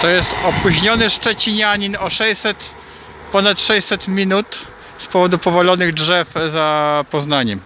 To jest opóźniony szczecinianin o 600, ponad 600 minut z powodu powalonych drzew za Poznaniem.